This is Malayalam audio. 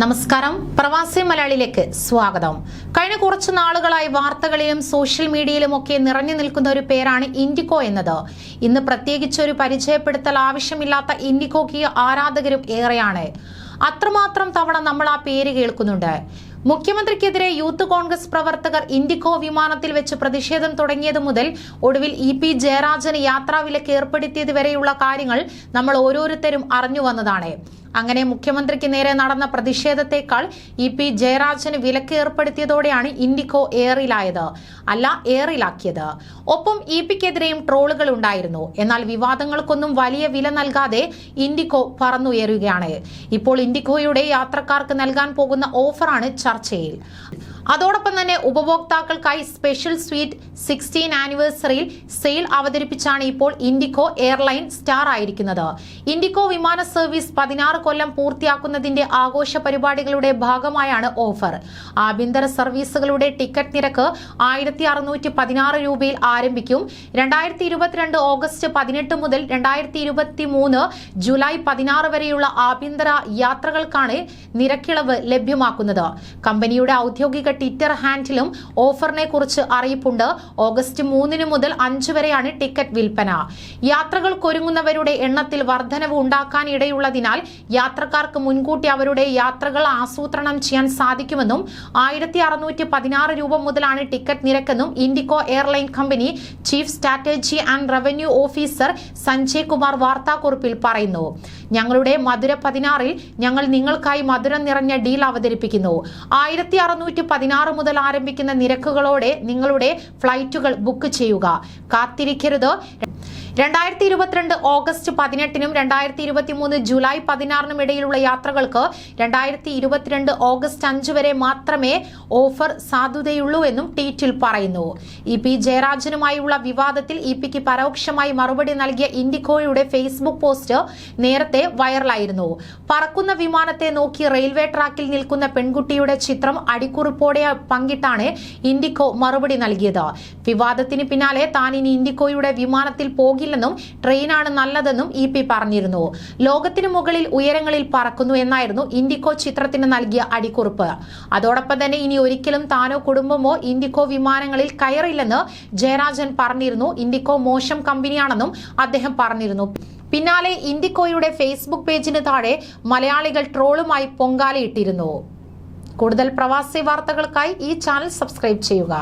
നമസ്കാരം. പ്രവാസി മലയാളിയിലേക്ക് സ്വാഗതം. കഴിഞ്ഞ കുറച്ചു നാളുകളായി വാർത്തകളിലും സോഷ്യൽ മീഡിയയിലും ഒക്കെ നിറഞ്ഞു നിൽക്കുന്ന ഒരു പേരാണ് ഇൻഡിക്കോ എന്നത്. ഇന്ന് പ്രത്യേകിച്ച് ഒരു പരിചയപ്പെടുത്തൽ ആവശ്യമില്ലാത്ത ഇൻഡിക്കോക്ക് ആരാധകരും ഏറെയാണ്. അത്രമാത്രം തവണ നമ്മൾ ആ പേര് കേൾക്കുന്നുണ്ട്. മുഖ്യമന്ത്രിക്കെതിരെ യൂത്ത് കോൺഗ്രസ് പ്രവർത്തകർ ഇൻഡിക്കോ വിമാനത്തിൽ വെച്ച് പ്രതിഷേധം തുടങ്ങിയത് മുതൽ ഒടുവിൽ ഇ പി ജയരാജന് യാത്രാവിലക്ക് ഏർപ്പെടുത്തിയത് വരെയുള്ള കാര്യങ്ങൾ നമ്മൾ ഓരോരുത്തരും അറിഞ്ഞു വന്നതാണ്. അങ്ങനെ മുഖ്യമന്ത്രിക്ക് നേരെ നടന്ന പ്രതിഷേധത്തെക്കാൾ ഇ പി ജയരാജന് വിലക്ക് ഏർപ്പെടുത്തിയതോടെയാണ് ഇൻഡിക്കോ എയറിലായത് അല്ല എയറിലാക്കിയത് ഒപ്പം ഇ പിക്കെതിരെയും ട്രോളുകൾ ഉണ്ടായിരുന്നു. എന്നാൽ വിവാദങ്ങൾക്കൊന്നും വലിയ വില നൽകാതെ ഇൻഡിക്കോ പറന്നുയരുകയാണ്. ഇപ്പോൾ ഇൻഡിക്കോയുടെ യാത്രക്കാർക്ക് നൽകാൻ പോകുന്ന ഓഫറാണ് ചർച്ചയിൽ. അതോടൊപ്പം തന്നെ ഉപഭോക്താക്കൾക്കായി സ്പെഷ്യൽ സ്വീറ്റ് സിക്സ്റ്റീൻ ആനിവേഴ്സറിയിൽ സെയിൽ അവതരിപ്പിച്ചാണ് ഇപ്പോൾ ഇൻഡിക്കോ എയർലൈൻ സ്റ്റാർ ആയിരിക്കുന്നത്. ഇൻഡിക്കോ വിമാന സർവീസ് പതിനാറ് കൊല്ലം പൂർത്തിയാക്കുന്നതിന്റെ ആഘോഷ പരിപാടികളുടെ ഭാഗമായാണ് ഓഫർ. ആഭ്യന്തര സർവീസുകളുടെ ടിക്കറ്റ് നിരക്ക് ആയിരത്തി അറുന്നൂറ്റി പതിനാറ് രൂപയിൽ ആരംഭിക്കും. രണ്ടായിരത്തി ഇരുപത്തിരണ്ട് ഓഗസ്റ്റ് പതിനെട്ട് മുതൽ രണ്ടായിരത്തി ഇരുപത്തി മൂന്ന് ജൂലൈ പതിനാറ് വരെയുള്ള ആഭ്യന്തര യാത്രകൾക്കാണ് നിരക്കിളവ് ലഭ്യമാക്കുന്നത്. കമ്പനിയുടെ ഔദ്യോഗിക ട്വിറ്റർ ഹാൻഡിലും ഓഫറിനെ കുറിച്ച് അറിയിപ്പുണ്ട്. ഓഗസ്റ്റ് മൂന്നിന് മുതൽ അഞ്ച് വരെയാണ് ടിക്കറ്റ് വിൽപ്പന. യാത്രകൾക്കൊരുങ്ങുന്നവരുടെ എണ്ണത്തിൽ വർധനവ് ഉണ്ടാക്കാൻ ഇടയുള്ളതിനാൽ യാത്രക്കാർക്ക് മുൻകൂട്ടി അവരുടെ യാത്രകൾ ആസൂത്രണം ചെയ്യാൻ സാധിക്കുമെന്നും ആയിരത്തി അറുന്നൂറ്റി പതിനാറ് രൂപ മുതലാണ് ticket നിരക്കെന്നും IndiGo airline company chief strategy and revenue officer Sanjay Kumar വാർത്താക്കുറിപ്പിൽ പറയുന്നു. ഞങ്ങളുടെ മധുര പതിനാറിൽ ഞങ്ങൾ നിങ്ങൾക്കായി മധുരം നിറഞ്ഞ ഡീൽ അവതരിപ്പിക്കുന്നു. ആയിരത്തി അറുന്നൂറ്റി പതിനാറ് മുതൽ ആരംഭിക്കുന്ന നിരക്കുകളോടെ നിങ്ങളുടെ ഫ്ലൈറ്റുകൾ ബുക്ക് ചെയ്യുക. കാത്തിരിക്കരുത്. രണ്ടായിരത്തി ഇരുപത്തിരണ്ട് ഓഗസ്റ്റ് പതിനെട്ടിനും രണ്ടായിരത്തി ഇരുപത്തി മൂന്ന് ജൂലൈ പതിനാറിനും ഇടയിലുള്ള യാത്രകൾക്ക് രണ്ടായിരത്തി ഇരുപത്തിരണ്ട് ഓഗസ്റ്റ് അഞ്ച് വരെ മാത്രമേ ഓഫർ സാധുതയുള്ളൂ എന്നും ട്വീറ്റിൽ പറയുന്നു. ഇ പി ജയരാജനുമായുള്ള വിവാദത്തിൽ ഇ പിക്ക് പരോക്ഷമായി മറുപടി നൽകിയ ഇൻഡിഗോയുടെ ഫേസ്ബുക്ക് പോസ്റ്റ് നേരത്തെ വൈറലായിരുന്നു. പറക്കുന്ന വിമാനത്തെ നോക്കി റെയിൽവേ ട്രാക്കിൽ നിൽക്കുന്ന പെൺകുട്ടിയുടെ ചിത്രം അടിക്കുറിപ്പോടെ പങ്കിട്ടാണ് ഇൻഡിഗോ മറുപടി നൽകിയത്. വിവാദത്തിന് പിന്നാലെ താൻ ഇനി ഇൻഡിഗോയുടെ വിമാനത്തിൽ പോകില്ലെന്നും ട്രെയിനാണ് നല്ലതെന്നും ഇ പി പറഞ്ഞിരുന്നു. ലോകത്തിന് മുകളിൽ ഉയരങ്ങളിൽ പറക്കുന്നു എന്നായിരുന്നു ഇൻഡിക്കോ ചിത്രത്തിന് നൽകിയ അടിക്കുറിപ്പ്. അതോടൊപ്പം തന്നെ ഇനി ഒരിക്കലും താനോ കുടുംബമോ ഇൻഡിക്കോ വിമാനങ്ങളിൽ കയറില്ലെന്ന് ജയരാജൻ പറഞ്ഞിരുന്നു. ഇൻഡിക്കോ മോശം കമ്പനിയാണെന്നും അദ്ദേഹം പറഞ്ഞിരുന്നു. പിന്നാലെ ഇൻഡിക്കോയുടെ ഫേസ്ബുക്ക് പേജിന് താഴെ മലയാളികൾ ട്രോളുമായി പൊങ്കാലയിട്ടിരുന്നു. കൂടുതൽ പ്രവാസി വാർത്തകൾക്കായി ഈ ചാനൽ സബ്സ്ക്രൈബ് ചെയ്യുക.